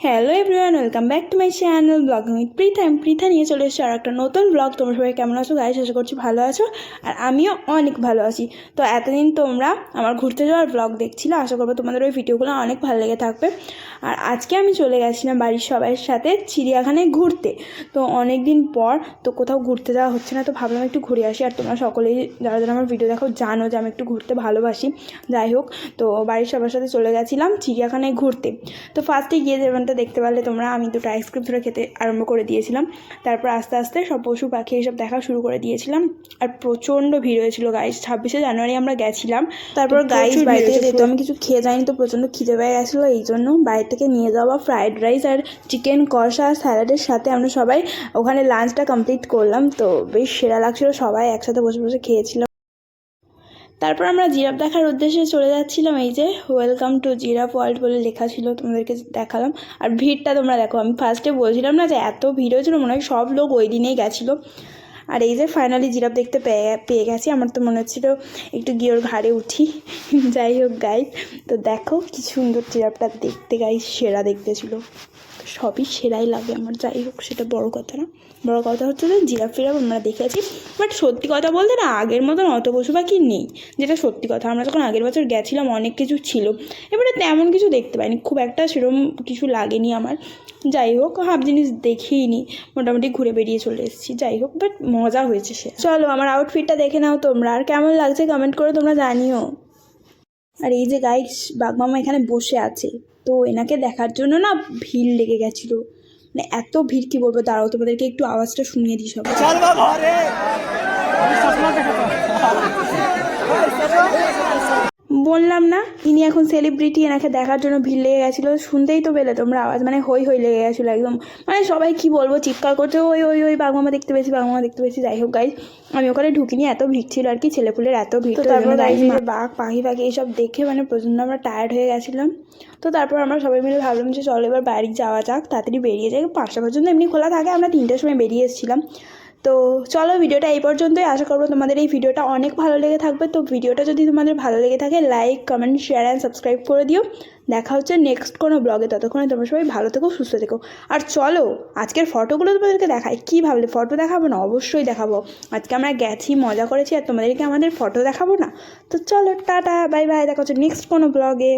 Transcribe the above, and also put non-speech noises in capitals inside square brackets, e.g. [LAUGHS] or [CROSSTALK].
Hello everyone welcome back to my channel blogging with Pritha আমি পৃথা নিয়ে চলে এসেছি আর একটা নতুন ব্লগ তোমরা সবাই কেমন আছো? গাইস আশা করছি ভালো আছো। আর আমিও অনেক ভালো আছি। তো এতদিন তোমরা আমার ঘুরতে যাওয়ার ব্লগ দেখছিলে, আশা করব তোমাদের ওই ভিডিওগুলো অনেক ভালো লেগে থাকবে। আর আজকে আমি চলে গেছিলাম বাড়ির সবার সাথে চিড়িয়াখানায় ঘুরতে। তো অনেক দিন পর তো কোথাও ঘুরতে যাওয়া হচ্ছে না, তো ভাবলাম একটু ঘুরে আসি। আর তোমরা সকলেই, যারা যারা আমার ভিডিও দেখো, জানো যে আমি একটু ঘুরতে ভালোবাসি। যাই হোক, তো বাড়ির সবার সাথে চলে গেছিলাম চিড়িয়াখানায় ঘুরতে। তো ফার্স্টে গিয়ে যেমনটা দেখতে পারলে তোমরা আমি দুটো আইসক্রিম ধরে খেতে আরম্ভ করে দিয়েছিলাম। তারপর আস্তে আস্তে সব পশু পাখি এসব দেখা শুরু করে দিয়েছিলাম। আর প্রচণ্ড ভিড় হয়েছিল গাইস ছাব্বিশে জানুয়ারি আমরা গেছিলাম। তারপর গাইস বাড়ি থেকে যেহেতু আমি কিছু খেয়ে যাইনি তো প্রচণ্ড খিদে পেয়ে গেছিল। এই জন্য বাড়ি থেকে নিয়ে যাওয়া ফ্রাইড রাইস আর চিকেন কষা আর স্যালাডের সাথে আমরা সবাই ওখানে লাঞ্চটা কমপ্লিট করলাম। তো বেশ সেরা লাগছিল সবাই একসাথে বসে বসে খেয়েছিলাম তারপর আমরা জিরাফ দেখার উদ্দেশ্যে চলে যাচ্ছিলাম, এই যে ওয়েলকাম টু জিরাফ ওয়ার্ল্ড বলে লেখা ছিল, তোমাদেরকে দেখালাম। আর ভিড়টা তোমরা দেখো, আমি ফার্স্টে বলছিলাম না যে এত ভিড় হয়েছিল, মনে হয় সব লোক ওই দিনেই গেছিল। আর এই যে ফাইনালি জিরাফ দেখতে পেয়ে পেয়ে গেছি, আমার তো মনে হচ্ছিল একটু গিয়ে ওর ঘাড়ে উঠি। [LAUGHS] যাই হোক গাইড তো দেখো কি সুন্দর জিরাফটা দেখতে গাই সেরা দেখতে ছিল। সবই সেরাই লাগে আমার, যাই হোক সেটা বড় কথা না। বড় কথা হচ্ছে যে জিরাফ ফিরাফ আমরা দেখেছি বাট সত্যি কথা বলতে না আগের মতন অত পশু পাখি নেই, যেটা সত্যি কথা। আমরা যখন আগের বছর গেছিলাম, অনেক কিছু ছিল, এবারে তেমন কিছু দেখতে পাইনি, খুব একটা সেরকম কিছু লাগেনি আমার। যাই হোক, হাফ জিনিস দেখেই নি মোটামুটি ঘুরে বেরিয়ে চলে এসেছি, যাই হোক বাট মজা হয়েছে সে। চলো আমার আউটফিটটা দেখে নাও তোমরা। আর কেমন লাগছে কমেন্ট করে তোমরা জানিও। আর এই যে গাইস বাগমামা এখানে বসে আছে। তো এনাকে দেখার জন্য না ভিড় লেগে গেছিল। মানে এত ভিড় কি বলব? তারাও তোমাদেরকে একটু আওয়াজটা শুনিয়ে দিই সব বললাম না ইনি এখন সেলিব্রিটি এনাকে দেখার জন্য ভিড় লেগে গেছিল শুনতেই তো পেলে তোমরা আওয়াজ মানে হই হই লেগে গেছিল একদম। মানে সবাই কি বলব চিৎকার করছে ওই ওই ওই বাগমামা দেখতে পেয়েছি বাগমামা দেখতে পেয়েছি। যাই হোক গাইজ আমি ওখানে ঢুকিনি এত ভিড় ছিল আর কি ছেলেপুলের এত ভিড়। তো তারপর গাইজ বাঘ পাখি পাখি এইসব দেখে মানে প্রচণ্ড আমরা টায়ার্ড হয়ে গেছিলাম। তো তারপর আমরা সবাই মিলে ভাবলাম যে চলো এবার বাড়ি যাওয়া যাক তাড়াতাড়ি বেরিয়ে যাই। পাঁচটা পর্যন্ত এমনি খোলা থাকে আমরা তিনটের সময় বেরিয়ে এসেছিলাম। তো চলো ভিডিওটা এই পর্যন্তই। আশা করব তোমাদের এই ভিডিওটা অনেক ভালো লেগে থাকবে। তো ভিডিওটা যদি তোমাদের ভালো লেগে থাকে like comment share and subscribe করে দিও। দেখা হচ্ছে নেক্সট কোনো ব্লগে ততক্ষণে তোমরা সবাই ভালো থেকো, সুস্থ থেকো। আর চলো, আজকের ফটোগুলো তোমাদেরকে দেখাই। কী ভাবলে ফটো দেখাবো না? অবশ্যই দেখাবো। আজকে আমরা গেছি, মজা করেছি, আর তোমাদেরকে আমাদের ফটো দেখাবো না? তো চলো, টাটা বাই বাই দেখা হচ্ছে নেক্সট কোনো ব্লগে